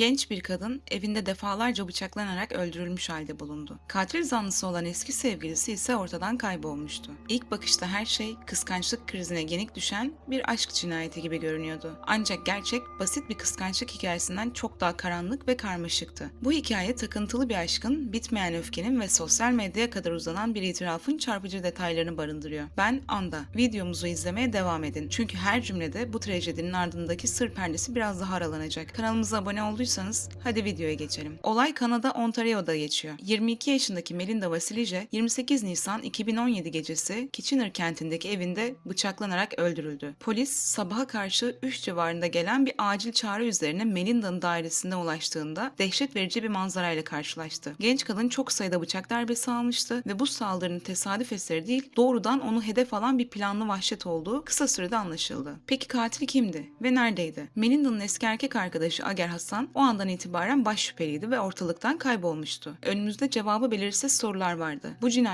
Genç bir kadın evinde defalarca bıçaklanarak öldürülmüş halde bulundu. Katil zanlısı olan eski sevgilisi ise ortadan kaybolmuştu. İlk bakışta her şey kıskançlık krizine yenik düşen bir aşk cinayeti gibi görünüyordu. Ancak gerçek basit bir kıskançlık hikayesinden çok daha karanlık ve karmaşıktı. Bu hikaye takıntılı bir aşkın, bitmeyen öfkenin ve sosyal medyaya kadar uzanan bir itirafın çarpıcı detaylarını barındırıyor. Ben Anda. Videomuzu izlemeye devam edin. Çünkü her cümlede bu trajedinin ardındaki sır perdesi biraz daha aralanacak. Kanalımıza abone olduysanız hadi videoya geçelim. Olay Kanada Ontario'da geçiyor. 22 yaşındaki Melinda Vasilije 28 Nisan 2017 gecesi Kitchener kentindeki evinde bıçaklanarak öldürüldü. Polis sabaha karşı 3 civarında gelen bir acil çağrı üzerine Melinda'nın dairesine ulaştığında dehşet verici bir manzarayla karşılaştı. Genç kadın çok sayıda bıçak darbesi almıştı ve bu saldırının tesadüf eseri değil doğrudan onu hedef alan bir planlı vahşet olduğu kısa sürede anlaşıldı. Peki katil kimdi ve neredeydi? Melinda'nın eski erkek arkadaşı Ager Hasan o andan itibaren baş şüpheliydi ve ortalıktan kaybolmuştu. Önümüzde cevabı belirsiz sorular vardı. Bu cinayet